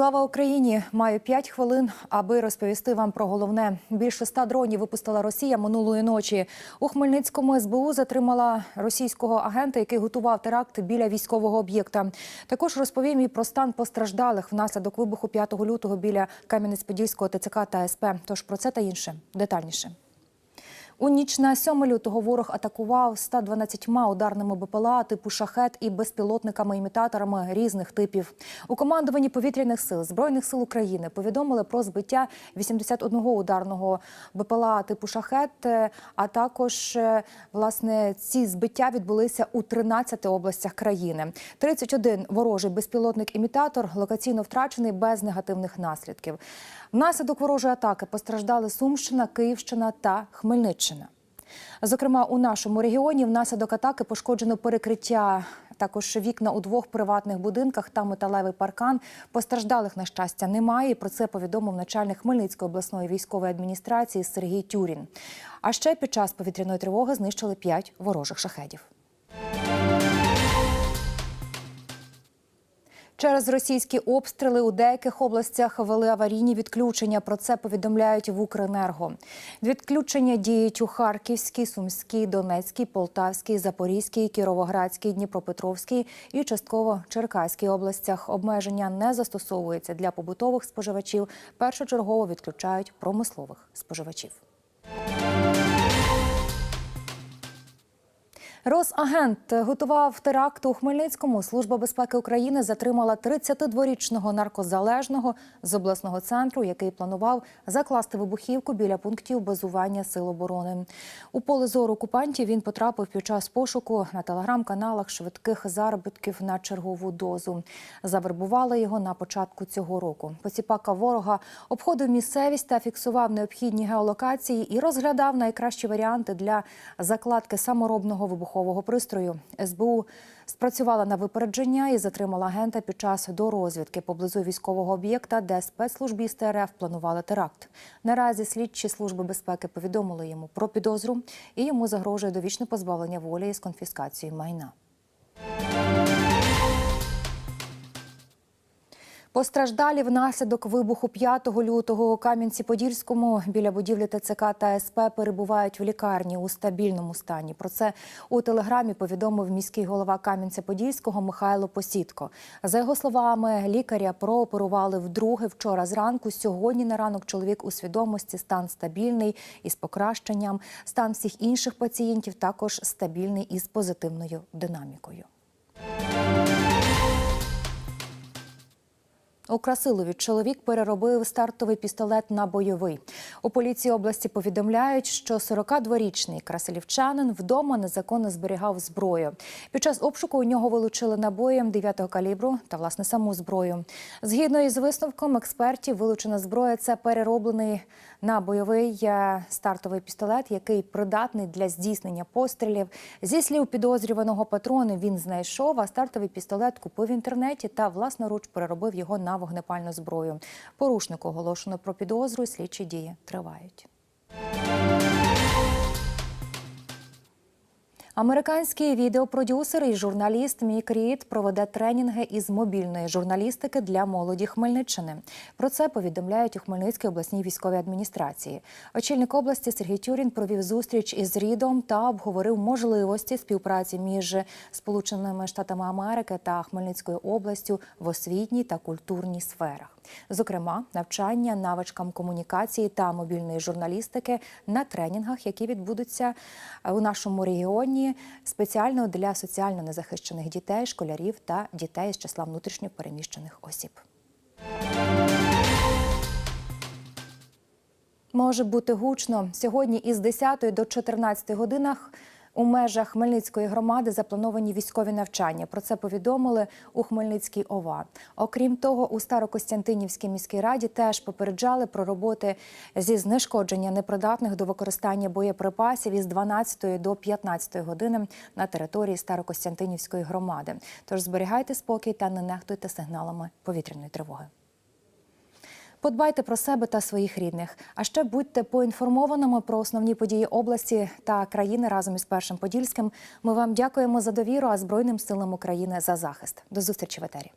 Слава Україні! Маю 5 хвилин, аби розповісти вам про головне. Більше ста дронів випустила Росія минулої ночі. У Хмельницькому СБУ затримала російського агента, який готував теракт біля військового об'єкта. Також розповім і про стан постраждалих внаслідок вибуху 5 лютого біля Кам'янець-Подільського ТЦК та СП. Тож про це та інше детальніше. У ніч на 7 лютого ворог атакував 112 ударними БПЛА типу шахет і безпілотниками-імітаторами різних типів. У командуванні повітряних сил збройних сил України повідомили про збиття 81 ударного БПЛА типу шахет. е, А також е, власне ці збиття відбулися у 13 областях країни. 31 ворожий безпілотник-імітатор локаційно втрачений без негативних наслідків. Внаслідок ворожої атаки постраждали Сумщина, Київщина та Хмельниччина. Зокрема, у нашому регіоні внаслідок атаки пошкоджено перекриття. Також вікна у двох приватних будинках та металевий паркан. Постраждалих, на щастя, немає. Про це повідомив начальник Хмельницької обласної військової адміністрації Сергій Тюрін. А ще під час повітряної тривоги знищили п'ять ворожих шахедів. Через російські обстріли у деяких областях ввели аварійні відключення. Про це повідомляють в Укренерго. Відключення діють у Харківській, Сумській, Донецькій, Полтавській, Запорізькій, Кіровоградській, Дніпропетровській і частково Черкаській областях. Обмеження не застосовується для побутових споживачів. Першочергово відключають промислових споживачів. Росагент готував теракт у Хмельницькому. Служба безпеки України затримала 32-річного наркозалежного з обласного центру, який планував закласти вибухівку біля пунктів базування сил оборони. У поле зору окупантів він потрапив під час пошуку на телеграм-каналах швидких заробітків на чергову дозу. Завербували його на початку цього року. Поціпака ворога обходив місцевість та фіксував необхідні геолокації і розглядав найкращі варіанти для закладки саморобного вибухового пристрою. СБУ спрацювала на випередження і затримала агента під час дорозвідки поблизу військового об'єкта, де спецслужбісти РФ планували теракт. Наразі слідчі служби безпеки повідомили йому про підозру і йому загрожує довічне позбавлення волі із конфіскацією майна. Постраждалі внаслідок вибуху 5 лютого у Кам'янці-Подільському біля будівлі ТЦК та СП перебувають в лікарні у стабільному стані. Про це у телеграмі повідомив міський голова Кам'янця-Подільського Михайло Посідко. За його словами, лікаря прооперували вдруге вчора зранку. Сьогодні на ранок чоловік у свідомості стан стабільний із покращенням. Стан всіх інших пацієнтів також стабільний із позитивною динамікою. У Красилові чоловік переробив стартовий пістолет на бойовий. У поліції області повідомляють, що 42-річний красилівчанин вдома незаконно зберігав зброю. Під час обшуку у нього вилучили набої 9-го калібру та власне саму зброю. Згідно із висновком експертів, вилучена зброя це перероблений на бойовий е, стартовий пістолет, який придатний для здійснення пострілів. Зі слів підозрюваного патрони він знайшов, а стартовий пістолет купив в інтернеті та власноруч переробив його на вогнепальну зброю. Порушнику оголошено про підозру. Слідчі дії тривають. Американський відеопродюсер і журналіст Мік Рід проведе тренінги із мобільної журналістики для молоді Хмельниччини. Про це повідомляють у Хмельницькій обласній військовій адміністрації. Очільник області Сергій Тюрін провів зустріч із Рідом та обговорив можливості співпраці між Сполученими Штатами Америки та Хмельницькою областю в освітній та культурній сферах. Зокрема, навчання навичкам комунікації та мобільної журналістики на тренінгах, які відбудуться у нашому регіоні спеціально для соціально незахищених дітей, школярів та дітей з числа внутрішньо переміщених осіб. Може бути гучно сьогодні із 10 до 14 годинах. У межах Хмельницької громади заплановані військові навчання. Про це повідомили у Хмельницькій ОВА. Окрім того, у Старокостянтинівській міській раді теж попереджали про роботи зі знешкодження непридатних до використання боєприпасів із 12 до 15 години на території Старокостянтинівської громади. Тож зберігайте спокій та не нехтуйте сигналами повітряної тривоги. Подбайте про себе та своїх рідних. А ще будьте поінформованими про основні події області та країни разом із першим подільським. Ми вам дякуємо за довіру, а Збройним силам України за захист. До зустрічі в етері.